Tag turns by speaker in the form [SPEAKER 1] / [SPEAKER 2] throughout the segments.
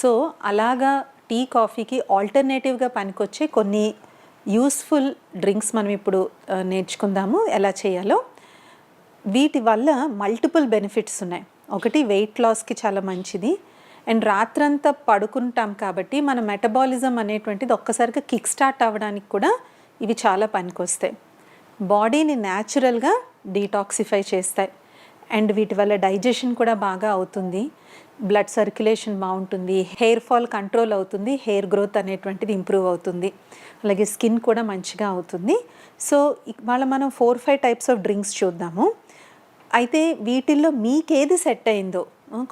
[SPEAKER 1] So అలాగా tea కాఫీకి ఆల్టర్నేటివ్గా పనికొచ్చే కొన్ని యూస్ఫుల్ డ్రింక్స్ మనం ఇప్పుడు నేర్చుకుందాము. ఎలా చేయాలో. వీటి వల్ల మల్టిపుల్ బెనిఫిట్స్ ఉన్నాయి. ఒకటి వెయిట్ లాస్కి చాలా మంచిది. అండ్ రాత్రంతా పడుకుంటాం కాబట్టి మన మెటబాలిజం అనేటువంటిది ఒక్కసారిగా కిక్ స్టార్ట్ అవ్వడానికి కూడా ఇవి చాలా పనికొస్తాయి. బాడీని న్యాచురల్గా డీటాక్సిఫై చేస్తాయి. అండ్ వీటి వల్ల డైజెషన్ కూడా బాగా అవుతుంది. బ్లడ్ సర్క్యులేషన్ బాగుంటుంది హెయిర్ ఫాల్ కంట్రోల్ అవుతుంది హెయిర్ గ్రోత్ అనేటువంటిది ఇంప్రూవ్ అవుతుంది. అలాగే స్కిన్ కూడా మంచిగా అవుతుంది. సో ఇవాళ మనం four five types of drinks చూద్దాము. అయితే వీటిల్లో మీకేది సెట్ అయిందో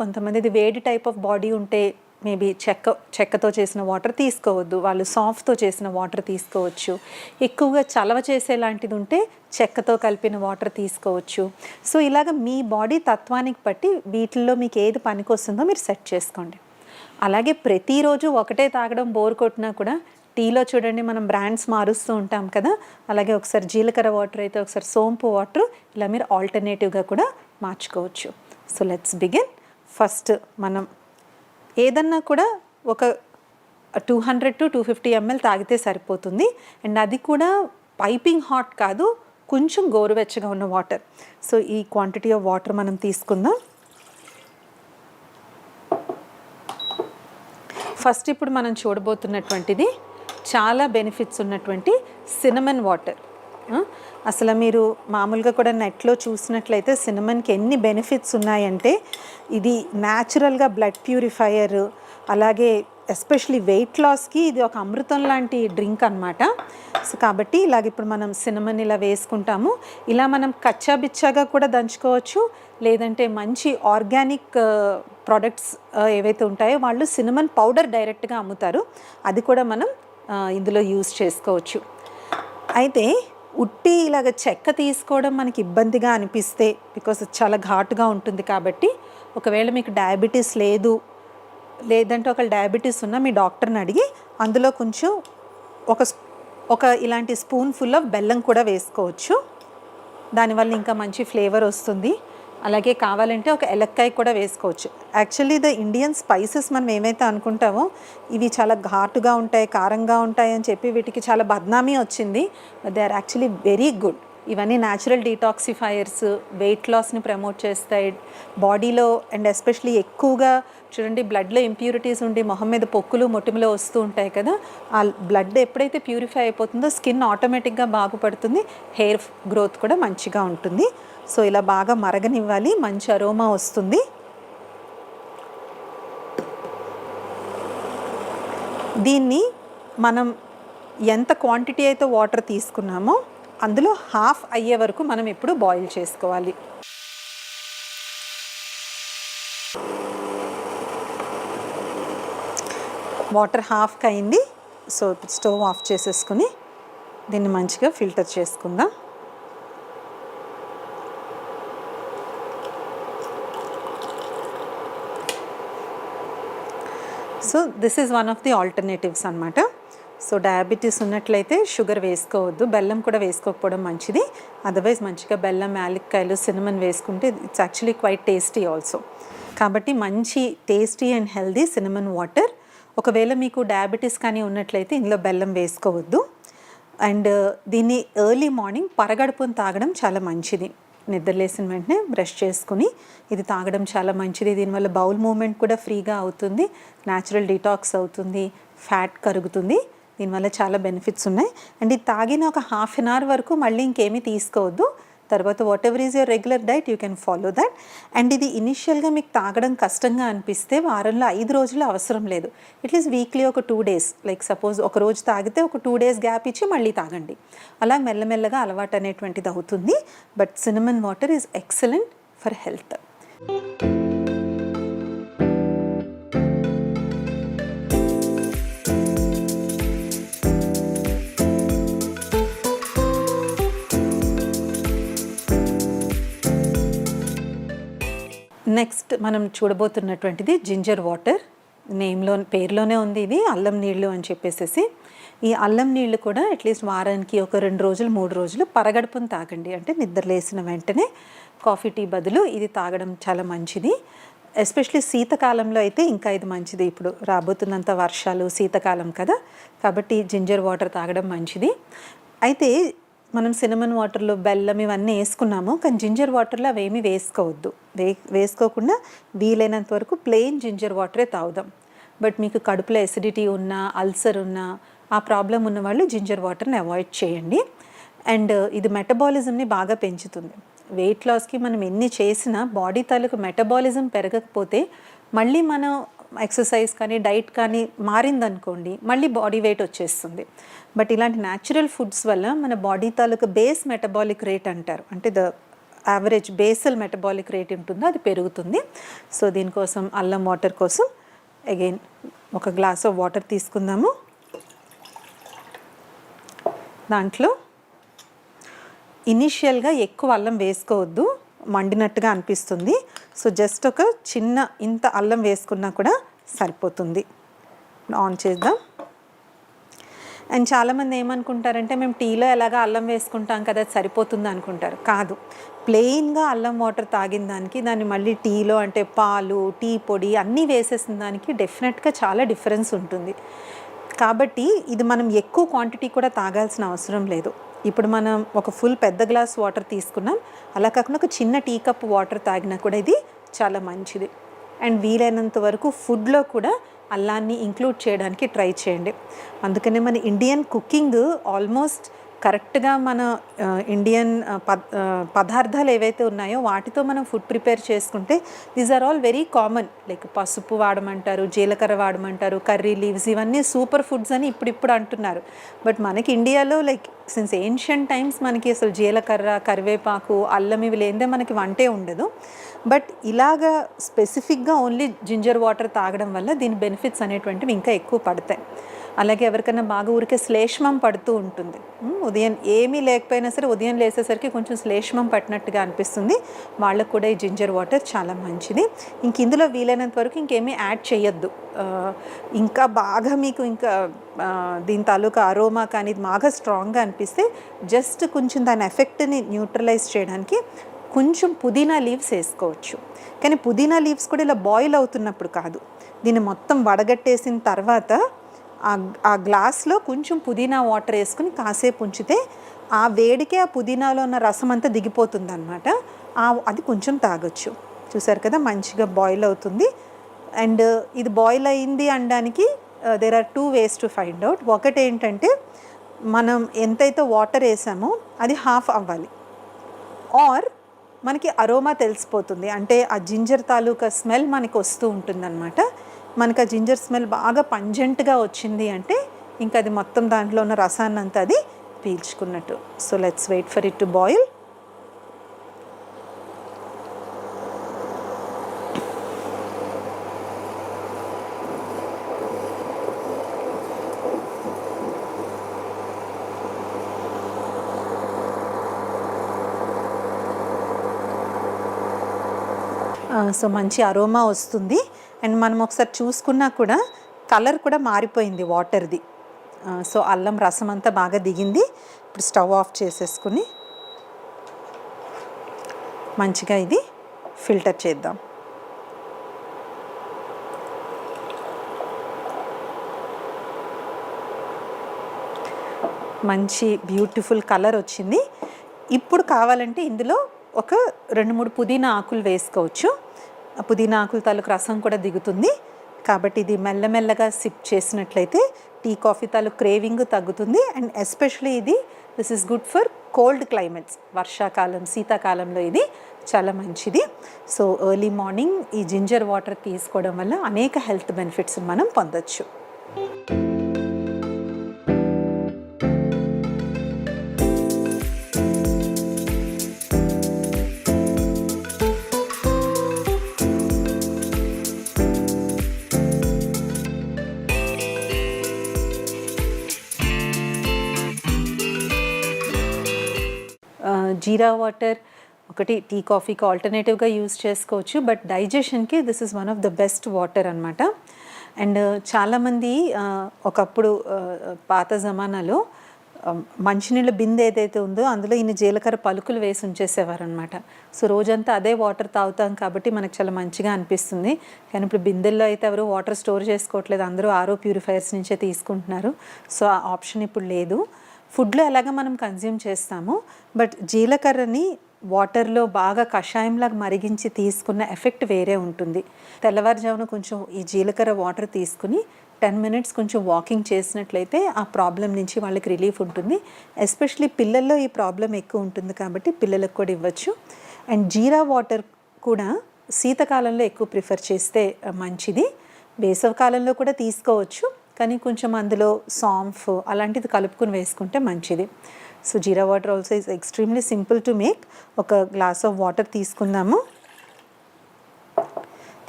[SPEAKER 1] కొంతమందిది వేడి టైప్ ఆఫ్ బాడీ ఉంటే మేబీ చెక్క చెక్కతో చేసిన వాటర్ తీసుకోవద్దు వాళ్ళు సాఫ్ట్తో చేసిన వాటర్ తీసుకోవచ్చు. ఎక్కువగా చలవ చేసేలాంటిది ఉంటే చెక్కతో కలిపిన వాటర్ తీసుకోవచ్చు. సో ఇలాగ మీ బాడీ తత్వానికి బట్టి వీటిల్లో మీకు ఏది పనికొస్తుందో మీరు సెట్ చేసుకోండి. అలాగే ప్రతిరోజు ఒకటే తాగడం బోర్ కొట్టినా కూడా టీలో చూడండి మనం బ్రాండ్స్ మారుస్తూ ఉంటాం కదా అలాగే ఒకసారి జీలకర్ర వాటర్ అయితే ఒకసారి సోంపు వాటర్ ఇలా మీరు ఆల్టర్నేటివ్గా కూడా మార్చుకోవచ్చు. So let's begin. ఫస్ట్ మనం ఏదన్నా కూడా ఒక two hundred to two fifty ML తాగితే సరిపోతుంది. అండ్ అది కూడా పైపింగ్ హాట్ కాదు కొంచెం గోరువెచ్చగా ఉన్న వాటర్. సో ఈ క్వాంటిటీ ఆఫ్ వాటర్ మనం తీసుకుందాం. ఫస్ట్ ఇప్పుడు మనం చూడబోతున్నటువంటిది చాలా బెనిఫిట్స్ ఉన్నటువంటి సినమన్ వాటర్. అసలు మీరు మామూలుగా కూడా నెట్లో చూసినట్లయితే సినిమాకి ఎన్ని బెనిఫిట్స్ ఉన్నాయంటే ఇది న్యాచురల్గా బ్లడ్ ప్యూరిఫైయర్ అలాగే ఎస్పెషలీ వెయిట్ లాస్కి ఇది ఒక అమృతం లాంటి డ్రింక్ అనమాట సో కాబట్టి ఇలాగ ఇప్పుడు మనం సినిమాని ఇలా వేసుకుంటాము. ఇలా మనం కచ్చా బిచ్చాగా కూడా దంచుకోవచ్చు. లేదంటే మంచి ఆర్గానిక్ ప్రోడక్ట్స్ ఏవైతే ఉంటాయో వాళ్ళు సినిమన్ పౌడర్ డైరెక్ట్గా అమ్ముతారు. అది కూడా మనం ఇందులో యూజ్ చేసుకోవచ్చు. అయితే ఉట్టి ఇలాగ చెక్క తీసుకోవడం మనకి ఇబ్బందిగా అనిపిస్తే బికాస్ చాలా ఘాటుగా ఉంటుంది కాబట్టి ఒకవేళ మీకు డయాబెటీస్ లేదు లేదంటే ఒక డయాబెటీస్ ఉన్న మీ డాక్టర్ని అడిగి అందులో కొంచెం ఒక ఒక ఇలాంటి స్పూన్ ఫుల్ ఆఫ్ బెల్లం కూడా వేసుకోవచ్చు. దానివల్ల ఇంకా మంచి ఫ్లేవర్ వస్తుంది. అలాగే కావాలంటే ఒక ఎలక్కాయ కూడా వేసుకోవచ్చు. యాక్చువల్లీ ద ఇండియన్ స్పైసెస్ మనం ఏమైతే అనుకుంటామో ఇవి చాలా ఘాటుగా ఉంటాయి కారంగా ఉంటాయి అని చెప్పి వీటికి చాలా బద్నామీ వచ్చింది. They are actually very good ఇవన్నీ న్యాచురల్ డీటాక్సిఫైయర్స్ వెయిట్ లాస్ని ప్రమోట్ చేస్తాయి. బాడీలో అండ్ ఎస్పెషలీ ఎక్కువగా చూడండి బ్లడ్లో ఇంప్యూరిటీస్ ఉండి మొహం మీద పొక్కులు మొటిమలు వస్తూ ఉంటాయి కదా ఆ బ్లడ్ ఎప్పుడైతే ప్యూరిఫై అయిపోతుందో స్కిన్ ఆటోమేటిక్గా బాగుపడుతుంది హెయిర్ గ్రోత్ కూడా మంచిగా ఉంటుంది. సో ఇలా బాగా మరగనివ్వాలి మంచి అరోమా వస్తుంది. దీన్ని మనం ఎంత క్వాంటిటీ అయితే వాటర్ తీసుకున్నామో అందులో హాఫ్ అయ్యే వరకు మనం ఇప్పుడు బాయిల్ చేసుకోవాలి. వాటర్ హాఫ్కి అయింది. సో ఇప్పుడు స్టవ్ ఆఫ్ చేసేసుకుని దీన్ని మంచిగా ఫిల్టర్ చేసుకుందాం. So this is one of the alternatives అనమాట సో డయాబెటీస్ ఉన్నట్లయితే షుగర్ వేసుకోవద్దు బెల్లం కూడా వేసుకోకపోవడం మంచిది. అదర్వైజ్ మంచిగా బెల్లం యాలక్కాయలు సినిమన్ వేసుకుంటే it's actually quite tasty also కాబట్టి మంచి tasty and healthy cinnamon water ఒకవేళ మీకు డయాబెటీస్ కానీ ఉన్నట్లయితే ఇందులో బెల్లం వేసుకోవద్దు. అండ్ uh, దీన్ని ఎర్లీ మార్నింగ్ పరగడుపుని తాగడం చాలా మంచిది. నిద్రలేసిన వెంటనే బ్రష్ చేసుకుని ఇది తాగడం చాలా మంచిది. దీనివల్ల బౌల్ మూమెంట్ కూడా ఫ్రీగా అవుతుంది. న్యాచురల్ డిటాక్స్ అవుతుంది. ఫ్యాట్ కరుగుతుంది. దీనివల్ల చాలా బెనిఫిట్స్ ఉన్నాయి. అండ్ ఇది తాగిన ఒక హాఫ్ అన్ అవర్ వరకు మళ్ళీ ఇంకేమీ తీసుకోవద్దు. తర్వాత whatever is your regular diet you can follow that and ఇది ఇనిషియల్గా మీకు తాగడం కష్టంగా అనిపిస్తే వారంలో ఐదు రోజులు అవసరం లేదు. ఇట్లీస్ట్ వీక్లీ ఒక టూ డేస్ లైక్ సపోజ్ ఒక రోజు తాగితే ఒక టూ డేస్ గ్యాప్ ఇచ్చి మళ్ళీ తాగండి. అలా మెల్లమెల్లగా అలవాటు అనేటువంటిది అవుతుంది. But cinnamon water is excellent for health next మనం చూడబోతున్నటువంటిది జింజర్ వాటర్. నేమ్లో పేరులోనే ఉంది ఇది అల్లం నీళ్ళు అని చెప్పేసేసి. ఈ అల్లం నీళ్ళు కూడా అట్లీస్ట్ వారానికి ఒక రెండు రోజులు మూడు రోజులు పరగడుపుని తాగండి. అంటే నిద్ర లేసిన వెంటనే కాఫీ టీ బదులు ఇది తాగడం చాలా మంచిది. ఎస్పెషలీ శీతకాలంలో అయితే ఇంకా ఇది మంచిది. ఇప్పుడు రాబోతున్నంత వర్షాలు శీతకాలం కదా. కాబట్టి జింజర్ వాటర్ తాగడం మంచిది. అయితే మనం సినిమన్ వాటర్లో బెల్లం ఇవన్నీ వేసుకున్నాము కానీ జింజర్ వాటర్లో అవేమీ వేసుకోవద్దు. వే వేసుకోకుండా వీలైనంత వరకు ప్లెయిన్ జింజర్ వాటరే తాగుదాం. బట్ మీకు కడుపులో ఎసిడిటీ ఉన్నా అల్సర్ ఉన్నా ఆ ప్రాబ్లం ఉన్న వాళ్ళు జింజర్ వాటర్ని అవాయిడ్ చేయండి. అండ్ uh, ఇది మెటబాలిజంని బాగా పెంచుతుంది. వెయిట్ లాస్కి మనం ఎన్ని చేసినా బాడీ తాలూకు మెటబాలిజం పెరగకపోతే మళ్ళీ మనం ఎక్సర్సైజ్ కానీ డైట్ కానీ మారిందనుకోండి మళ్ళీ బాడీ వెయిట్ వచ్చేస్తుంది. బట్ ఇలాంటి న్యాచురల్ ఫుడ్స్ వల్ల మన బాడీ తాలూకు బేస్ మెటబాలిక్ రేట్ అంటారు. అంటే the average basal metabolic rate ఉంటుందో అది పెరుగుతుంది. సో దీనికోసం అల్లం వాటర్ కోసం అగైన్ ఒక గ్లాస్ ఆఫ్ వాటర్ తీసుకుందాము. దాంట్లో ఇనిషియల్గా ఎక్కువ అల్లం వేసుకోవద్దు. మండినట్టుగా అనిపిస్తుంది. సో జస్ట్ ఒక చిన్న ఇంత అల్లం వేసుకున్నా కూడా సరిపోతుంది. ఆన్ చేద్దాం. అండ్ చాలామంది ఏమనుకుంటారంటే మేము టీలో ఎలాగ అల్లం వేసుకుంటాం కదా అది సరిపోతుంది అనుకుంటారు. కాదు. ప్లెయిన్గా అల్లం వాటర్ తాగిన దానికి దాన్ని మళ్ళీ టీలో అంటే పాలు టీ పొడి అన్నీ వేసేసిన దానికి డెఫినెట్గా చాలా డిఫరెన్స్ ఉంటుంది. కాబట్టి ఇది మనం ఎక్కువ క్వాంటిటీ కూడా తాగాల్సిన అవసరం లేదు. ఇప్పుడు మనం ఒక ఫుల్ పెద్ద గ్లాస్ వాటర్ తీసుకున్నాం. అలా కాకుండా ఒక చిన్న టీ కప్ వాటర్ తాగినా కూడా ఇది చాలా మంచిది. అండ్ వీలైనంత వరకు ఫుడ్లో కూడా అల్లాన్ని ఇంక్లూడ్ చేయడానికి ట్రై చేయండి. అందుకనే మన ఇండియన్ కుకింగ్ ఆల్మోస్ట్ కరెక్ట్గా మన ఇండియన్ పద్ పదార్థాలు ఏవైతే ఉన్నాయో వాటితో మనం ఫుడ్ ప్రిపేర్ చేసుకుంటే these are all very common. Like పసుపు వాడమంటారు జీలకర్ర వాడమంటారు కర్రీ లీవ్స్ ఇవన్నీ సూపర్ ఫుడ్స్ అని ఇప్పుడిప్పుడు అంటున్నారు. బట్ మనకి ఇండియాలో లైక్ సిన్స్ ఏన్షియంట్ టైమ్స్ మనకి అసలు జీలకర్ర కరివేపాకు అల్లం ఇవి లేనిదే మనకి వంటే ఉండదు. బట్ ఇలాగా స్పెసిఫిక్గా ఓన్లీ జింజర్ వాటర్ తాగడం వల్ల దీని బెనిఫిట్స్ అనేటువంటివి ఇంకా ఎక్కువ పడతాయి. అలాగే ఎవరికైనా బాగా ఊరికే శ్లేష్మం పడుతూ ఉంటుంది. ఉదయం ఏమీ లేకపోయినా సరే ఉదయం లేసేసరికి కొంచెం శ్లేష్మం పట్టినట్టుగా అనిపిస్తుంది. వాళ్ళకు కూడా ఈ జింజర్ వాటర్ చాలా మంచిది. ఇంక ఇందులో వీలైనంత వరకు ఇంకేమీ యాడ్ చేయొద్దు. ఇంకా బాగా మీకు ఇంకా దీని తాలూకా అరోమా కానీ ఇది బాగా స్ట్రాంగ్గా అనిపిస్తే జస్ట్ కొంచెం దాని ఎఫెక్ట్ని న్యూట్రలైజ్ చేయడానికి కొంచెం పుదీనా లీవ్స్ వేసుకోవచ్చు. కానీ పుదీనా లీవ్స్ కూడా ఇలా బాయిల్ అవుతున్నప్పుడు కాదు. దీన్ని మొత్తం వడగట్టేసిన తర్వాత ఆ ఆ గ్లాస్లో కొంచెం పుదీనా వాటర్ వేసుకుని కాసేపు ఉంచితే ఆ వేడికే ఆ పుదీనాలో ఉన్న రసం అంతా దిగిపోతుంది అనమాట అది కొంచెం తాగొచ్చు. చూసారు కదా మంచిగా బాయిల్ అవుతుంది. అండ్ ఇది బాయిల్ అయింది అనడానికి there are two ways to find out ఒకటి ఏంటంటే మనం ఎంతైతే వాటర్ వేసామో అది హాఫ్ అవ్వాలి. ఆర్ మనకి అరోమా తెలిసిపోతుంది. అంటే ఆ జింజర్ తాలూకా స్మెల్ మనకి వస్తూ ఉంటుందన్నమాట. మనకు ఆ జింజర్ స్మెల్ బాగా పంజెంట్గా వచ్చింది అంటే ఇంకా అది మొత్తం దాంట్లో ఉన్న రసాన్ని అంతా అది పీల్చుకున్నట్టు. So let's wait for it to boil so మంచి అరోమా వస్తుంది. అండ్ మనం ఒకసారి చూసుకున్నా కూడా కలర్ కూడా మారిపోయింది వాటర్ది. సో అల్లం రసం అంతా బాగా దిగింది. ఇప్పుడు స్టవ్ ఆఫ్ చేసేసుకుని మంచిగా ఇది ఫిల్టర్ చేద్దాం. మంచి బ్యూటిఫుల్ కలర్ వచ్చింది. ఇప్పుడు కావాలంటే ఇందులో ఒక రెండు మూడు పుదీనా ఆకులు వేసుకోవచ్చు. పుదీనా ఆకుల తాలూకు రసం కూడా దిగుతుంది. కాబట్టి ఇది మెల్లమెల్లగా సిప్ చేసినట్లయితే టీ కాఫీ తాలూకు క్రేవింగ్ తగ్గుతుంది. అండ్ ఎస్పెషలీ ఇది this is good for cold climates. వర్షాకాలం శీతాకాలంలో ఇది చాలా మంచిది. సో ఎర్లీ మార్నింగ్ ఈ జింజర్ వాటర్ తీసుకోవడం వల్ల అనేక హెల్త్ బెనిఫిట్స్ మనం పొందొచ్చు. జీరా వాటర్ ఒకటి టీ కాఫీకి ఆల్టర్నేటివ్గా యూజ్ చేసుకోవచ్చు. బట్ డైజెషన్కి this is one of the best water అనమాట అండ్ చాలామంది uh, ఒకప్పుడు uh, పాత జమానాలో um, మంచినీళ్ళ బిందె ఏదైతే ఉందో అందులో ఇన్ని జీలకర్ర పలుకులు వేసి ఉంచేసేవారు అనమాట సో రోజంతా అదే వాటర్ తాగుతాం కాబట్టి మనకు చాలా మంచిగా అనిపిస్తుంది. కానీ ఇప్పుడు బిందెల్లో అయితే ఎవరు వాటర్ స్టోర్ చేసుకోవట్లేదు. అందరూ ఆరో ప్యూరిఫైయర్స్ నుంచే తీసుకుంటున్నారు. సో ఆ ఆప్షన్ ఇప్పుడు లేదు. ఫుడ్లో ఎలాగ మనం కన్జ్యూమ్ చేస్తాము బట్ జీలకర్రని వాటర్లో బాగా కషాయంలాగా మరిగించి తీసుకున్న ఎఫెక్ట్ వేరే ఉంటుంది. తెల్లవారుజామున కొంచెం ఈ జీలకర్ర వాటర్ తీసుకుని టెన్ మినిట్స్ కొంచెం వాకింగ్ చేసినట్లయితే ఆ ప్రాబ్లం నుంచి వాళ్ళకి రిలీఫ్ ఉంటుంది. ఎస్పెషలీ పిల్లల్లో ఈ ప్రాబ్లం ఎక్కువ ఉంటుంది కాబట్టి పిల్లలకు కూడా ఇవ్వచ్చు. అండ్ జీరా వాటర్ కూడా శీతకాలంలో ఎక్కువ ప్రిఫర్ చేస్తే మంచిది. వేసవకాలంలో కూడా తీసుకోవచ్చు. కానీ కొంచెం అందులో సాంఫ్ అలాంటిది కలుపుకుని వేసుకుంటే మంచిది. So jeera water also is extremely simple to make ఒక గ్లాస్ ఆఫ్ వాటర్ తీసుకుందాము.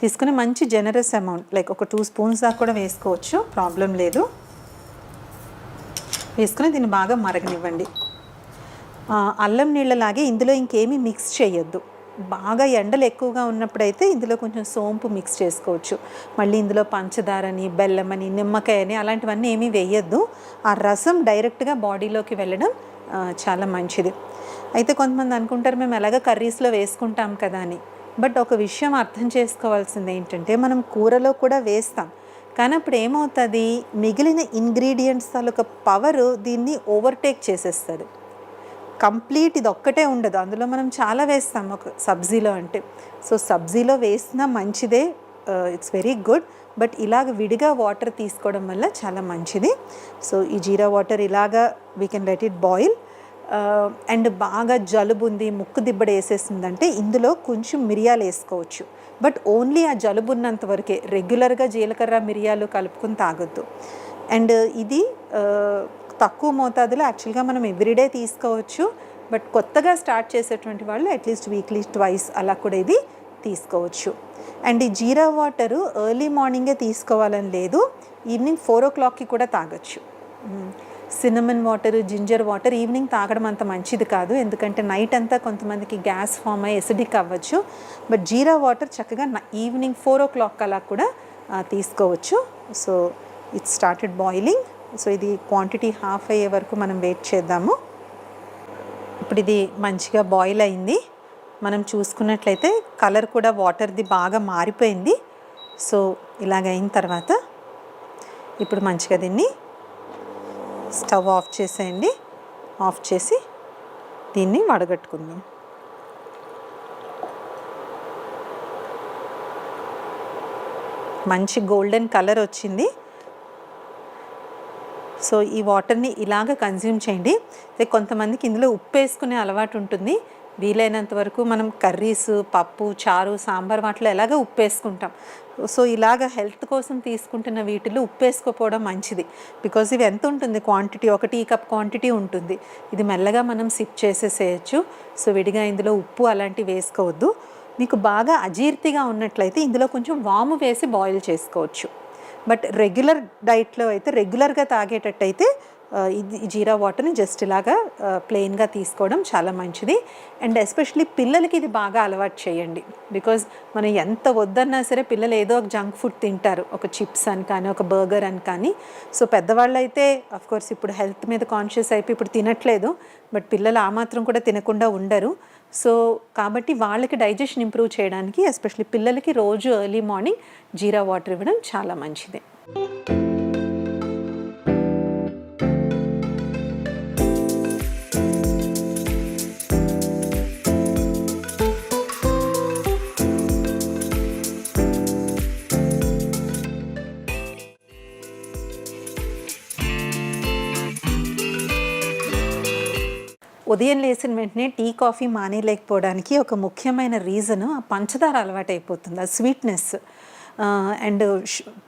[SPEAKER 1] తీసుకుని మంచి జనరస్ అమౌంట్ లైక్ ఒక టూ స్పూన్స్ దాకా కూడా వేసుకోవచ్చు ప్రాబ్లం లేదు. వేసుకుని దీన్ని బాగా మరగనివ్వండి. అల్లం నీళ్ళలాగే ఇందులో ఇంకేమీ మిక్స్ చేయొద్దు. బాగా ఎండలు ఎక్కువగా ఉన్నప్పుడైతే ఇందులో కొంచెం సోంపు మిక్స్ చేసుకోవచ్చు. మళ్ళీ ఇందులో పంచదారని బెల్లమని నిమ్మకాయ అని అలాంటివన్నీ ఏమీ వేయద్దు. ఆ రసం డైరెక్ట్గా బాడీలోకి వెళ్ళడం చాలా మంచిది. అయితే కొంతమంది అనుకుంటారు మేము ఎలాగ కర్రీస్లో వేసుకుంటాం కదా అని. బట్ ఒక విషయం అర్థం చేసుకోవాల్సింది ఏంటంటే మనం కూరలో కూడా వేస్తాం. కానీ అప్పుడు ఏమవుతుంది? మిగిలిన ఇంగ్రీడియంట్స్ తాలూకా పవర్ దీన్ని ఓవర్టేక్ చేసేస్తుంది. కంప్లీట్ ఇది ఒక్కటే ఉండదు. అందులో మనం చాలా వేస్తాం. ఒక సబ్జీలో అంటే. సో సబ్జీలో వేసినా మంచిదే. ఇట్స్ వెరీ గుడ్ బట్ ఇలాగ విడిగా వాటర్ తీసుకోవడం వల్ల చాలా మంచిది. సో ఈ జీరా వాటర్ ఇలాగా we can let it boil and బాగా జలుబు ఉంది ముక్కు దిబ్బడ వేసేసిందంటే ఇందులో కొంచెం మిరియాలు వేసుకోవచ్చు. బట్ ఓన్లీ ఆ జలుబు ఉన్నంత వరకే. రెగ్యులర్గా జీలకర్ర మిరియాలు కలుపుకొని తాగొద్దు. అండ్ ఇది uh, తక్కువ మోతాదులో యాక్చువల్గా మనం ఎవ్రీడే తీసుకోవచ్చు. బట్ కొత్తగా స్టార్ట్ చేసేటువంటి వాళ్ళు అట్లీస్ట్ వీక్లీ ట్వైస్ అలా కూడా ఇది తీసుకోవచ్చు. అండ్ ఈ జీరా వాటరు ఎర్లీ మార్నింగే తీసుకోవాలని లేదు. ఈవినింగ్ ఫోర్ ఓ క్లాక్కి కూడా తాగొచ్చు. Cinnamon water ginger water evening తాగడం అంత మంచిది కాదు. ఎందుకంటే నైట్ అంతా కొంతమందికి గ్యాస్ ఫామ్ అయ్యి ఎసిడిక్ అవ్వచ్చు. బట్ జీరా వాటర్ చక్కగా ఈవినింగ్ ఫోర్ ఓ క్లాక్ అలా కూడా తీసుకోవచ్చు. So it started boiling so ఇది క్వాంటిటీ హాఫ్ అయ్యే వరకు మనం వెయిట్ చేద్దాము. ఇప్పుడు ఇది మంచిగా బాయిల్ అయింది. మనం చూసుకున్నట్లయితే కలర్ కూడా వాటర్ది బాగా మారిపోయింది. సో ఇలాగ అయిన తర్వాత ఇప్పుడు మంచిగా దీన్ని స్టవ్ ఆఫ్ చేసేయండి. ఆఫ్ చేసి దీన్ని వడగట్టుకుందాం. మంచి గోల్డెన్ కలర్ వచ్చింది. సో ఈ వాటర్ని ఇలాగ కన్జ్యూమ్ చేయండి. అయితే కొంతమందికి ఇందులో ఉప్పు వేసుకునే అలవాటు ఉంటుంది. వీలైనంత వరకు మనం కర్రీస్ పప్పు చారు సాంబార్ వాటిలో ఎలాగ ఉప్పు వేసుకుంటాం సో ఇలాగ హెల్త్ కోసం తీసుకుంటున్న వీటిలో ఉప్పు వేసుకోపోవడం మంచిది. బికాజ్ ఇవి ఎంత ఉంటుంది? క్వాంటిటీ ఒక టీ కప్ క్వాంటిటీ ఉంటుంది. ఇది మెల్లగా మనం సిప్ చేసేసేయచ్చు. సో విడిగా ఇందులో ఉప్పు అలాంటివి వేసుకోవద్దు. మీకు బాగా అజీర్తిగా ఉన్నట్లయితే ఇందులో కొంచెం వాము వేసి బాయిల్ చేసుకోవచ్చు. బట్ రెగ్యులర్ డైట్లో అయితే రెగ్యులర్గా తాగేటట్టయితే ఇది జీరా వాటర్ని జస్ట్ ఇలాగా ప్లెయిన్గా తీసుకోవడం చాలా మంచిది. అండ్ ఎస్పెషలీ పిల్లలకి ఇది బాగా అలవాటు చేయండి. బికాజ్ మనం ఎంత వద్దన్నా సరే పిల్లలు ఏదో ఒక జంక్ ఫుడ్ తింటారు. ఒక చిప్స్ అని కానీ ఒక బర్గర్ అని కానీ. సో పెద్దవాళ్ళు అయితే కోర్స్ ఇప్పుడు హెల్త్ మీద కాన్షియస్ అయిపోయి ఇప్పుడు తినట్లేదు. బట్ పిల్లలు ఆ మాత్రం కూడా తినకుండా ఉండరు. సో కాబట్టి వాళ్ళకి డైజెషన్ ఇంప్రూవ్ చేయడానికి ఎస్పెషల్లీ పిల్లలకి రోజు ఎర్లీ మార్నింగ్ జీరా వాటర్ ఇవ్వడం చాలా మంచిది. ఉదయం లేచిన వెంటనే టీ కాఫీ మానేయలేకపోవడానికి ఒక ముఖ్యమైన రీజన్ ఆ పంచదార అలవాటు అయిపోతుంది ఆ స్వీట్నెస్. అండ్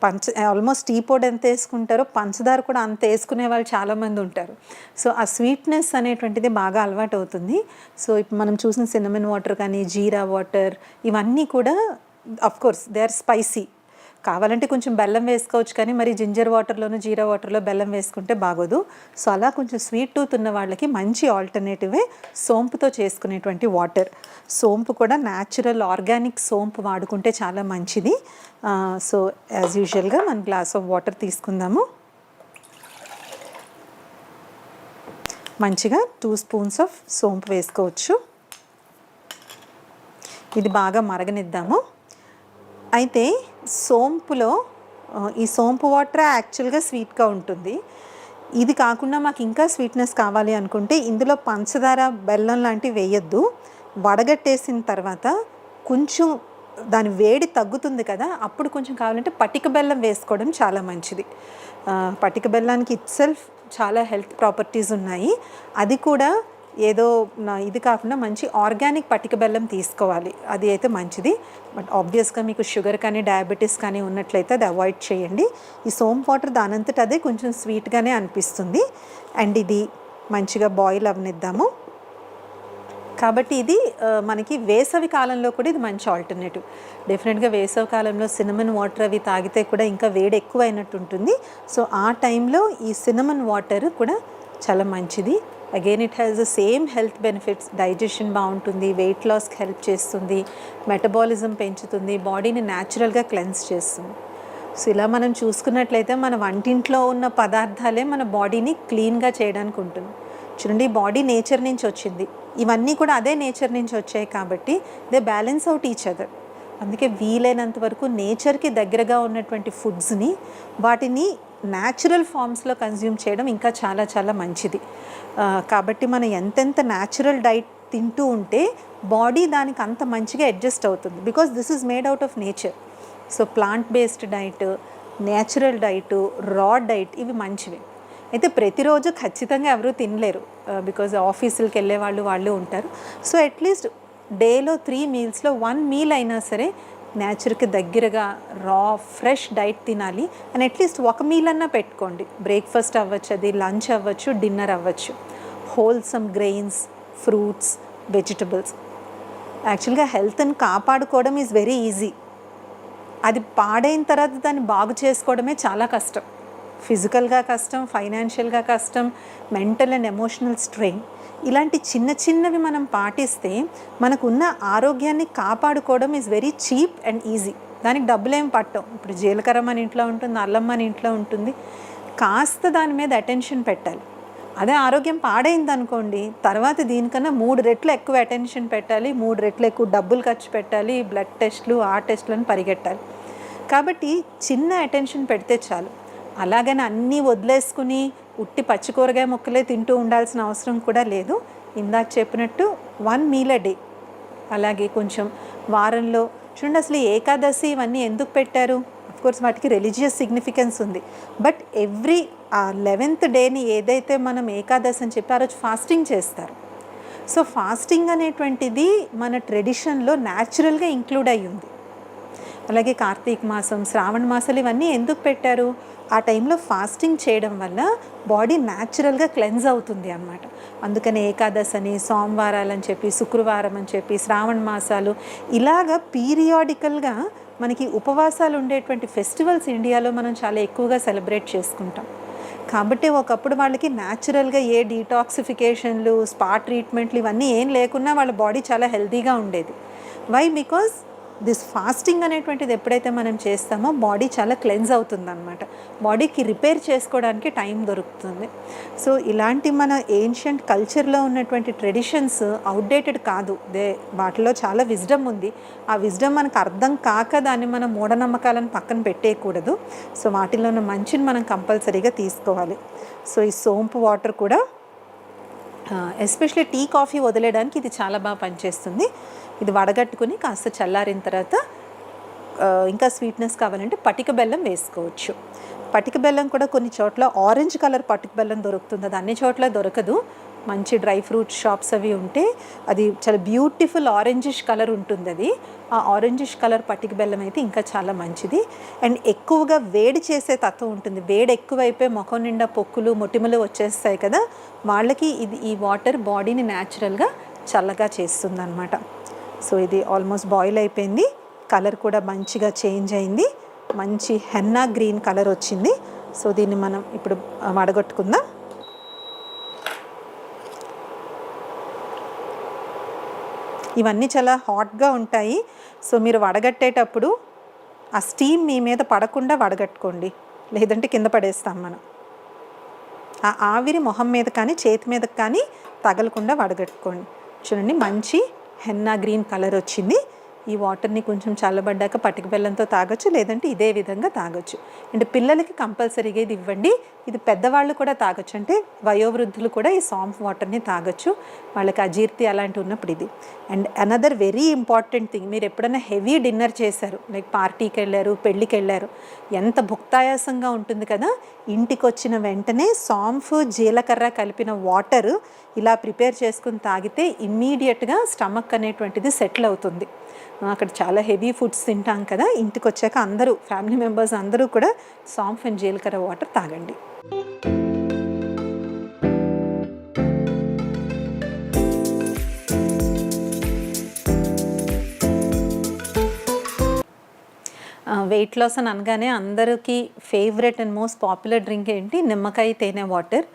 [SPEAKER 1] పంచ ఆల్మోస్ట్ టీ పొడి ఎంత వేసుకుంటారో పంచదార కూడా అంత వేసుకునే వాళ్ళు చాలామంది ఉంటారు. సో ఆ స్వీట్నెస్ అనేటువంటిది బాగా అలవాటు అవుతుంది సో ఇప్పుడు మనం చూసిన సినమన్ వాటర్ కానీ జీరా వాటర్ ఇవన్నీ కూడా of course they are spicy కావాలంటే కొంచెం బెల్లం వేసుకోవచ్చు కానీ మరి జింజర్ వాటర్లోను జీరా వాటర్లో బెల్లం వేసుకుంటే బాగోదు. సో అలా కొంచెం స్వీట్ టూత్ ఉన్న వాళ్ళకి మంచి ఆల్టర్నేటివే సోంపుతో చేసుకునేటువంటి వాటర్. సోంపు కూడా న్యాచురల్ ఆర్గానిక్ సోంపు వాడుకుంటే చాలా మంచిది. సో యాజ్ యూజువల్గా మనం గ్లాస్ ఆఫ్ వాటర్ తీసుకుందాము. మంచిగా టూ స్పూన్స్ ఆఫ్ సోంపు వేసుకోవచ్చు. ఇది బాగా మరగనిద్దాము. అయితే సోంపులో ఈ సోంపు వాటర్ యాక్చువల్గా స్వీట్గా ఉంటుంది. ఇది కాకుండా మాకు ఇంకా స్వీట్నెస్ కావాలి అనుకుంటే ఇందులో పంచదార బెల్లం లాంటివి వేయొద్దు. వడగట్టేసిన తర్వాత కొంచెం దాని వేడి తగ్గుతుంది కదా అప్పుడు కొంచెం కావాలంటే పటిక బెల్లం వేసుకోవడం చాలా మంచిది. పటిక బెల్లానికి ఇట్సెల్ఫ్ చాలా హెల్త్ ప్రాపర్టీస్ ఉన్నాయి. అది కూడా ఏదో నా ఇది కాకుండా మంచి ఆర్గానిక్ పటిక బెల్లం తీసుకోవాలి. అది అయితే మంచిది. బట్ ఆబ్వియస్గా మీకు షుగర్ కానీ డయాబెటీస్ కానీ ఉన్నట్లయితే అది అవాయిడ్ చేయండి. ఈ సోమ్ వాటర్ దానంతట అదే కొంచెం స్వీట్గానే అనిపిస్తుంది. అండ్ ఇది మంచిగా బాయిల్ అవనిద్దాము. కాబట్టి ఇది మనకి వేసవి కాలంలో కూడా ఇది మంచి ఆల్టర్నేటివ్ డెఫినెట్గా వేసవి కాలంలో సినమన్ వాటర్ అవి తాగితే కూడా ఇంకా వేడి ఎక్కువైనట్టు ఉంటుంది. సో ఆ టైంలో ఈ సినమన్ వాటర్ కూడా చాలా మంచిది. Again it has the same health benefits digestion బాగుంటుంది వెయిట్ లాస్కి హెల్ప్ చేస్తుంది మెటబాలిజం పెంచుతుంది బాడీని న్యాచురల్గా క్లెన్స్ చేస్తుంది. సో ఇలా మనం చూసుకున్నట్లయితే మన వంటింట్లో ఉన్న పదార్థాలే మన బాడీని క్లీన్గా చేయడానికి ఉంటుంది. చూడండి బాడీ నేచర్ నుంచి వచ్చింది. ఇవన్నీ కూడా అదే నేచర్ నుంచి వచ్చాయి కాబట్టి they balance out each other అందుకే వీలైనంత వరకు నేచర్కి దగ్గరగా ఉన్నటువంటి ఫుడ్స్ని వాటిని న్యాచురల్ ఫామ్స్లో కన్జ్యూమ్ చేయడం ఇంకా చాలా చాలా మంచిది. కాబట్టి మనం ఎంతెంత న్యాచురల్ డైట్ తింటూ ఉంటే బాడీ దానికి అంత మంచిగా అడ్జస్ట్ అవుతుంది. Because this is made out of nature. So plant based diet natural diet raw diet ఇవి మంచివి. అయితే ప్రతిరోజు ఖచ్చితంగా ఎవరు తినలేరు. బికాజ్ ఆఫీసులకు వెళ్ళే వాళ్ళు వాళ్ళు ఉంటారు. సో అట్లీస్ట్ డేలో త్రీ మీల్స్లో వన్ మీల్ అయినా సరే నేచర్కి దగ్గరగా రా ఫ్రెష్ డైట్ తినాలి. అండ్ అట్లీస్ట్ ఒక మీల్ అన్నా పెట్టుకోండి. బ్రేక్ఫాస్ట్ అవ్వచ్చు అది లంచ్ అవ్వచ్చు డిన్నర్ అవ్వచ్చు. హోల్సమ్ గ్రెయిన్స్ ఫ్రూట్స్ వెజిటబుల్స్ యాక్చువల్గా హెల్త్ని కాపాడుకోవడం ఈజ్ వెరీ ఈజీ అది పాడైన తర్వాత దాన్ని బాగు చేసుకోవడమే చాలా కష్టం. ఫిజికల్గా కష్టం ఫైనాన్షియల్గా కష్టం మెంటల్ అండ్ ఎమోషనల్ స్ట్రెయిన్ ఇలాంటి చిన్న చిన్నవి మనం పాటిస్తే మనకున్న ఆరోగ్యాన్ని కాపాడుకోవడం is very cheap and easy దానికి డబ్బులు ఏం పట్టం ఇప్పుడు జీలకర్ర మన ఇంట్లో ఉంటుంది అల్లం మన ఇంట్లో ఉంటుంది. కాస్త దాని మీద అటెన్షన్ పెట్టాలి. అదే ఆరోగ్యం పాడైంది అనుకోండి తర్వాత దీనికన్నా మూడు రెట్లు ఎక్కువ అటెన్షన్ పెట్టాలి మూడు రెట్లు ఎక్కువ డబ్బులు ఖర్చు పెట్టాలి బ్లడ్ టెస్ట్లు ఆ టెస్ట్లను పరిగెట్టాలి. కాబట్టి చిన్న అటెన్షన్ పెడితే చాలు. అలాగని అన్నీ వదిలేసుకుని ఉట్టి పచ్చి కూరగాయ ముక్కలే తింటూ ఉండాల్సిన అవసరం కూడా లేదు. ఇందాక చెప్పినట్టు వన్ మీల్ అ డే. అలాగే కొంచెం వారంలో చూడండి అసలు ఏకాదశి ఇవన్నీ ఎందుకు పెట్టారు? కోర్స్ వాటికి రిలీజియస్ సిగ్నిఫికెన్స్ ఉంది. బట్ ఎవ్రీ ఆ లెవెన్త్ డేని ఏదైతే మనం ఏకాదశి అని చెప్పి ఆ రోజు ఫాస్టింగ్ చేస్తారు. సో ఫాస్టింగ్ అనేటువంటిది మన ట్రెడిషన్లో న్యాచురల్గా ఇంక్లూడ్ అయ్యి ఉంది. అలాగే కార్తీక మాసం శ్రావణ మాసాలు ఇవన్నీ ఎందుకు పెట్టారు? ఆ టైంలో ఫాస్టింగ్ చేయడం వల్ల బాడీ న్యాచురల్గా క్లెన్స్ అవుతుంది అన్నమాట. అందుకని ఏకాదశి అని సోమవారాలు అని చెప్పి శుక్రవారం అని చెప్పి శ్రావణ మాసాలు ఇలాగ పీరియాడికల్గా మనకి ఉపవాసాలు ఉండేటువంటి ఫెస్టివల్స్ ఇండియాలో మనం చాలా ఎక్కువగా సెలబ్రేట్ చేసుకుంటాం. కాబట్టి ఒకప్పుడు వాళ్ళకి న్యాచురల్గా ఏ డీటాక్సిఫికేషన్లు స్పా ట్రీట్మెంట్లు ఇవన్నీ ఏం లేకున్నా వాళ్ళ బాడీ చాలా హెల్తీగా ఉండేది. వై? బికాస్ దిస్ ఫాస్టింగ్ అనేటువంటిది ఎప్పుడైతే మనం చేస్తామో బాడీ చాలా క్లెన్స్ అవుతుంది అనమాట బాడీకి రిపేర్ చేసుకోవడానికి టైం దొరుకుతుంది. సో ఇలాంటి మన ఏన్షియంట్ కల్చర్లో ఉన్నటువంటి ట్రెడిషన్స్ అవుట్డేటెడ్ కాదు. దే వాటిలో చాలా విజ్డమ్ ఉంది. ఆ విజ్డమ్ మనకు అర్థం కాక దాన్ని మనం మూఢనమ్మకాలను పక్కన పెట్టేయకూడదు. సో వాటిలో ఉన్న మంచిని మనం కంపల్సరీగా తీసుకోవాలి. సో ఈ సోంపు వాటర్ కూడా ఎస్పెషలీ టీ కాఫీ వదిలేయడానికి ఇది చాలా బాగా పనిచేస్తుంది. ఇది వడగట్టుకుని కాస్త చల్లారిన తర్వాత ఇంకా స్వీట్నెస్ కావాలంటే పటిక బెల్లం వేసుకోవచ్చు. పటిక బెల్లం కూడా కొన్ని చోట్ల ఆరెంజ్ కలర్ పటిక బెల్లం దొరుకుతుంది. అది అన్ని చోట్ల దొరకదు. మంచి డ్రై ఫ్రూట్ షాప్స్ అవి ఉంటే అది చాలా బ్యూటిఫుల్ ఆరెంజిష్ కలర్ ఉంటుంది అది. ఆ ఆరెంజిష్ కలర్ పటిక బెల్లం అయితే ఇంకా చాలా మంచిది. అండ్ ఎక్కువగా వేడి చేసే తత్వం ఉంటుంది. వేడి ఎక్కువైపోయి ముఖం నిండా పొక్కులు మొటిమలు వచ్చేస్తాయి కదా వాళ్ళకి ఇది ఈ వాటర్ బాడీని న్యాచురల్గా చల్లగా చేస్తుంది అనమాట సో ఇది ఆల్మోస్ట్ బాయిల్ అయిపోయింది. కలర్ కూడా మంచిగా చేంజ్ అయింది. మంచి హెన్నా గ్రీన్ కలర్ వచ్చింది. సో దీన్ని మనం ఇప్పుడు వడగొట్టుకుందాం. ఇవన్నీ చాలా హాట్గా ఉంటాయి. సో మీరు వడగట్టేటప్పుడు ఆ స్టీమ్ మీ మీద పడకుండా వడగట్టుకోండి. లేదంటే కింద పడేస్తాం మనం. ఆ ఆవిరి మొహం మీద కానీ చేతి మీద కానీ తగలకుండా వడగట్టుకోండి. చూడండి మంచి హెన్నా గ్రీన్ కలర్ వచ్చింది. ఈ వాటర్ని కొంచెం చల్లబడ్డాక పటిక బెల్లంతో తాగొచ్చు లేదంటే ఇదే విధంగా తాగొచ్చు. అండ్ పిల్లలకి కంపల్సరీగా ఇది ఇవ్వండి. ఇది పెద్దవాళ్ళు కూడా తాగొచ్చు. అంటే వయోవృద్ధులు కూడా ఈ సాంఫ్ వాటర్ని తాగొచ్చు. వాళ్ళకి అజీర్తి అలాంటి ఉన్నప్పుడు ఇది. And another very important thing మీరు ఎప్పుడైనా హెవీ డిన్నర్ చేశారు లైక్ పార్టీకి వెళ్ళారు పెళ్ళికి వెళ్ళారు ఎంత భుక్తాయాసంగా ఉంటుంది కదా? ఇంటికి వచ్చిన వెంటనే సాంఫ్ జీలకర్ర కలిపిన వాటర్ ఇలా ప్రిపేర్ చేసుకుని తాగితే ఇమ్మీడియట్గా స్టమక్ అనేటువంటిది సెటిల్ అవుతుంది. అక్కడ చాలా హెవీ ఫుడ్స్ తింటాం కదా? ఇంటికి వచ్చాక అందరూ ఫ్యామిలీ మెంబర్స్ అందరూ కూడా సాంఫ్ అండ్ జీలకర్ర వాటర్ తాగండి. వెయిట్ లాస్ అని అనగానే అందరికీ favourite and most popular drink ఏంటి? నిమ్మకాయ తేనె water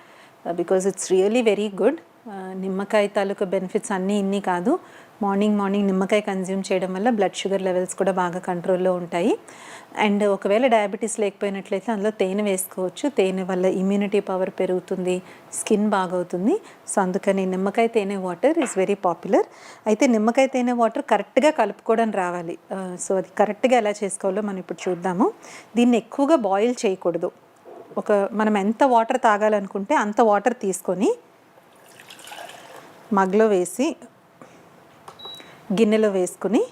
[SPEAKER 1] because it's really very good నిమ్మకాయ తాలూకా బెనిఫిట్స్ అన్నీ ఇన్ని కాదు. మార్నింగ్ మార్నింగ్ నిమ్మకాయ కన్జ్యూమ్ చేయడం వల్ల బ్లడ్ షుగర్ లెవెల్స్ కూడా బాగా కంట్రోల్లో ఉంటాయి. అండ్ ఒకవేళ డయాబెటీస్ లేకపోయినట్లయితే అందులో తేనె వేసుకోవచ్చు. తేనె వల్ల ఇమ్యూనిటీ పవర్ పెరుగుతుంది స్కిన్ బాగవుతుంది. సో అందుకని నిమ్మకాయ తేనె వాటర్ ఈజ్ వెరీ పాపులర్ అయితే నిమ్మకాయ తేనె వాటర్ కరెక్ట్గా కలుపుకోవడం రావాలి. సో అది కరెక్ట్గా ఎలా చేసుకోవాలో మనం ఇప్పుడు చూద్దాము. దీన్ని ఎక్కువగా బాయిల్ చేయకూడదు. ఒక మనం ఎంత వాటర్ తాగాలనుకుంటే అంత వాటర్ తీసుకొని మగ్లో వేసి గిన్నెలో వేసుకుని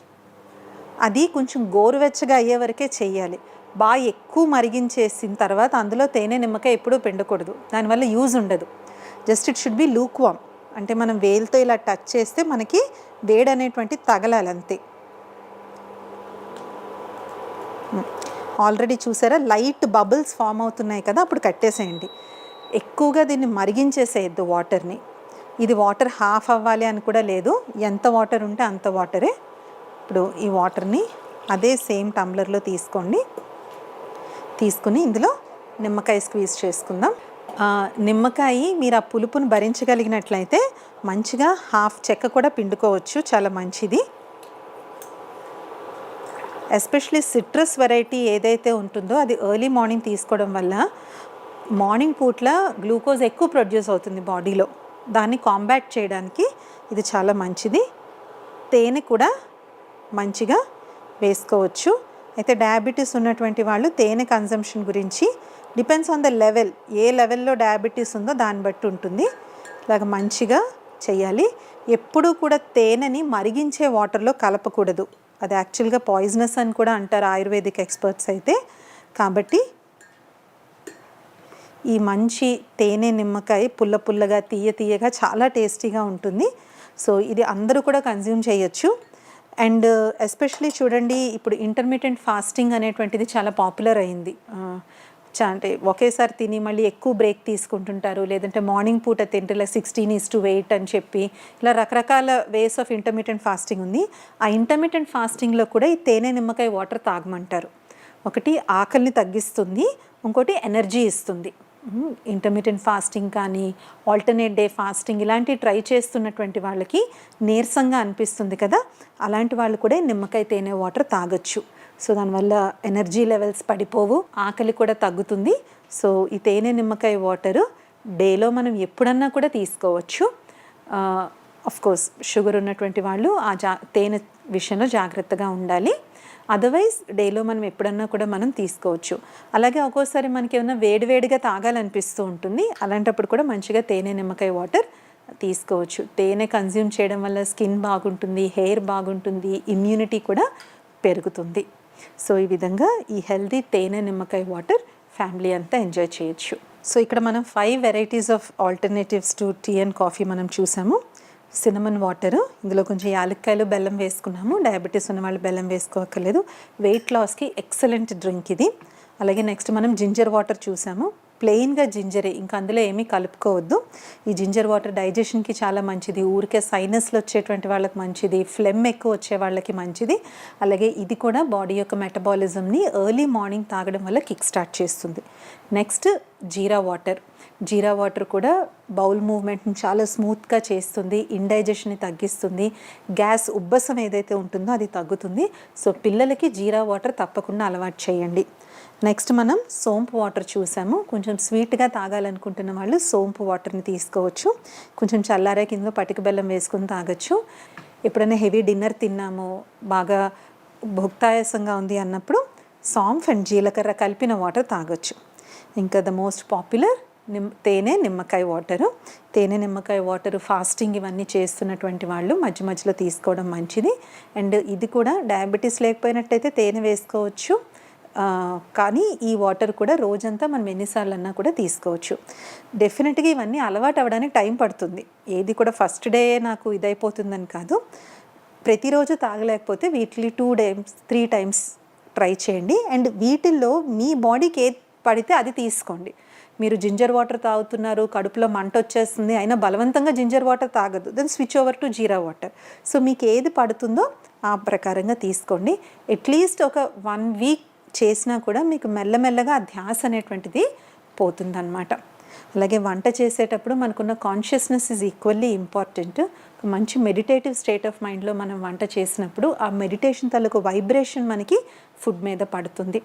[SPEAKER 1] అది కొంచెం గోరువెచ్చగా అయ్యే వరకే చేయాలి బాగా ఎక్కువ మరిగించేసిన తర్వాత అందులో తేనె నిమ్మకాయ ఎప్పుడూ పిండకూడదు. దానివల్ల యూజ్ ఉండదు. Just it should be lukewarm అంటే మనం వేలుతో ఇలా టచ్ చేస్తే మనకి వేడి అనేటువంటి తగలాలి అంతే. ఆల్రెడీ చూసారా? లైట్ బబుల్స్ ఫామ్ అవుతున్నాయి కదా అప్పుడు కట్టేసేయండి. ఎక్కువగా దీన్ని మరిగించేసేయద్దు వాటర్ని. ఇది వాటర్ హాఫ్ అవ్వాలి అని కూడా లేదు. ఎంత వాటర్ ఉంటే అంత వాటరే. ఇప్పుడు ఈ వాటర్ని అదే సేమ్ టంబ్లర్లో తీసుకోండి. తీసుకుని ఇందులో నిమ్మకాయ స్క్వీజ్ చేసుకుందాం. నిమ్మకాయ మీరు ఆ పులుపును భరించగలిగినట్లయితే మంచిగా హాఫ్ చెక్క కూడా పిండుకోవచ్చు. చాలా మంచిది. ఎస్పెషలీ సిట్రస్ వెరైటీ ఏదైతే ఉంటుందో అది ఎర్లీ మార్నింగ్ తీసుకోవడం వల్ల మార్నింగ్ పూట్ల గ్లూకోజ్ ఎక్కువ ప్రొడ్యూస్ అవుతుంది బాడీలో. దాన్ని కాంబాట్ చేయడానికి ఇది చాలా మంచిది. తేనె కూడా మంచిగా వేసుకోవచ్చు. అయితే డయాబెటీస్ ఉన్నటువంటి వాళ్ళు తేనె కన్సంప్షన్ గురించి డిపెండ్స్ ఆన్ ద లెవెల్ ఏ లెవెల్లో డయాబెటీస్ ఉందో దాన్ని బట్టి ఉంటుంది. ఇలాగ మంచిగా చేయాలి. ఎప్పుడూ కూడా తేనెని మరిగించే వాటర్లో కలపకూడదు. అది యాక్చువల్గా పాయిజనస్ అని కూడా అంటారు ఆయుర్వేదిక్ ఎక్స్పర్ట్స్ అయితే. కాబట్టి ఈ మంచి తేనె నిమ్మకాయ పుల్ల పుల్లగా తీయ తీయగా చాలా టేస్టీగా ఉంటుంది. సో ఇది అందరూ కూడా కన్జ్యూమ్ చేయొచ్చు. అండ్ ఎస్పెషలీ చూడండి ఇప్పుడు ఇంటర్మీడియంట్ ఫాస్టింగ్ అనేటువంటిది చాలా పాపులర్ అయింది. చా అంటే ఒకేసారి తిని మళ్ళీ ఎక్కువ బ్రేక్ తీసుకుంటుంటారు. లేదంటే మార్నింగ్ పూట తింటే ఇలా సిక్స్టీన్ ఈస్ టు వెయిట్ అని చెప్పి ఇలా రకరకాల వేస్ ఆఫ్ ఇంటర్మీడియంట్ ఫాస్టింగ్ ఉంది. ఆ ఇంటర్మీడియంట్ ఫాస్టింగ్లో కూడా ఈ తేనె నిమ్మకాయ వాటర్ తాగమంటారు. ఒకటి ఆకలిని తగ్గిస్తుంది ఇంకోటి ఎనర్జీ ఇస్తుంది. ఇంటర్మీడియట్ ఫాస్టింగ్ కానీ ఆల్టర్నేట్ డే ఫాస్టింగ్ ఇలాంటివి ట్రై చేస్తున్నటువంటి వాళ్ళకి నీరసంగా అనిపిస్తుంది కదా? అలాంటి వాళ్ళు కూడా నిమ్మకాయ తేనె వాటర్ తాగొచ్చు. సో దానివల్ల ఎనర్జీ లెవెల్స్ పడిపోవు ఆకలి కూడా తగ్గుతుంది. సో ఈ తేనె నిమ్మకాయ వాటరు డేలో మనం ఎప్పుడన్నా కూడా తీసుకోవచ్చు. ఆఫ్ కోర్స్ షుగర్ ఉన్నటువంటి వాళ్ళు ఆ జా తేనె విషయంలో జాగ్రత్తగా ఉండాలి. అదర్వైజ్ డేలో మనం ఎప్పుడన్నా కూడా మనం తీసుకోవచ్చు. అలాగే ఒక్కోసారి మనకి ఏమైనా వేడివేడిగా తాగాలనిపిస్తూ ఉంటుంది. అలాంటప్పుడు కూడా మంచిగా తేనె నిమ్మకాయ వాటర్ తీసుకోవచ్చు. తేనె కన్జ్యూమ్ చేయడం వల్ల స్కిన్ బాగుంటుంది హెయిర్ బాగుంటుంది ఇమ్యూనిటీ కూడా పెరుగుతుంది. సో ఈ విధంగా ఈ హెల్దీ తేనె నిమ్మకాయ వాటర్ ఫ్యామిలీ అంతా ఎంజాయ్ చేయొచ్చు. సో ఇక్కడ మనం five varieties of alternatives to tea and coffee మనం చూసాము. సినమన్ వాటర్ ఇందులో కొంచెం యాలక్కాయలు బెల్లం వేసుకున్నాము. డయాబెటీస్ ఉన్న వాళ్ళు బెల్లం వేసుకోకర్లేదు వెయిట్ లాస్కి ఎక్సలెంట్ డ్రింక్ ఇది. అలాగే నెక్స్ట్ మనం జింజర్ వాటర్ చూసాము. ప్లెయిన్గా జింజరే ఇంకా అందులో ఏమీ కలుపుకోవద్దు. ఈ జింజర్ వాటర్ డైజెషన్కి చాలా మంచిది. ఊరికే సైనస్లు వచ్చేటువంటి వాళ్ళకి మంచిది. ఫ్లెమ్ ఎక్కువ వచ్చే వాళ్ళకి మంచిది. అలాగే ఇది కూడా బాడీ యొక్క మెటబాలిజంని ఎర్లీ మార్నింగ్ తాగడం వల్ల కిక్ స్టార్ట్ చేస్తుంది. నెక్స్ట్ జీరా వాటర్ జీరా వాటర్ కూడా బౌల్ మూవ్మెంట్ని చాలా స్మూత్గా చేస్తుంది ఇండైజెషన్ని తగ్గిస్తుంది గ్యాస్ ఉబ్బసం ఏదైతే ఉంటుందో అది తగ్గుతుంది. సో పిల్లలకి జీరా వాటర్ తప్పకుండా అలవాటు చేయండి. నెక్స్ట్ మనం సోంపు వాటర్ చూసాము. కొంచెం స్వీట్గా తాగాలనుకుంటున్న వాళ్ళు సోంపు వాటర్ని తీసుకోవచ్చు. కొంచెం చల్లారే కింద పటిక బెల్లం వేసుకుని తాగొచ్చు. ఎప్పుడైనా హెవీ డిన్నర్ తిన్నాము బాగా భుక్తాయాసంగా ఉంది అన్నప్పుడు సాంఫ్ అండ్ జీలకర్ర కలిపిన వాటర్ తాగొచ్చు. ఇంకా ద మోస్ట్ పాపులర్ నిమ్ తేనె నిమ్మకాయ వాటరు. తేనె నిమ్మకాయ వాటర్ ఫాస్టింగ్ ఇవన్నీ చేస్తున్నటువంటి వాళ్ళు మధ్య మధ్యలో తీసుకోవడం మంచిది. అండ్ ఇది కూడా డయాబెటీస్ లేకపోయినట్టయితే తేనె వేసుకోవచ్చు. కానీ ఈ వాటర్ కూడా రోజంతా మనం ఎన్నిసార్లు అన్నా కూడా తీసుకోవచ్చు. డెఫినెట్గా ఇవన్నీ అలవాటు అవ్వడానికి టైం పడుతుంది. ఏది కూడా ఫస్ట్ డే నాకు ఇదైపోతుందని కాదు. ప్రతిరోజు తాగలేకపోతే weekly two times three times try చేయండి. అండ్ వీటిల్లో మీ బాడీకి ఏది పడితే అది తీసుకోండి. మీరు జింజర్ వాటర్ తాగుతున్నారు కడుపులో మంట వచ్చేస్తుంది అయినా బలవంతంగా జింజర్ వాటర్ తాగదు then switch over to jeera water. So మీకు ఏది పడుతుందో ఆ ప్రకారంగా తీసుకోండి. అట్లీస్ట్ ఒక వన్ వీక్ చేసినా కూడా మీకు మెల్లమెల్లగా ఆ ధ్యాస అనేటువంటిది పోతుందన్నమాట. అలాగే వంట చేసేటప్పుడు మనకున్న కాన్షియస్నెస్ ఈజ్ ఈక్వల్లీ ఇంపార్టెంట్ ఒక మంచి మెడిటేటివ్ స్టేట్ ఆఫ్ మైండ్లో మనం వంట చేసినప్పుడు ఆ మెడిటేషన్ తలకు వైబ్రేషన్ మనకి ఫుడ్ మీద పడుతుంది.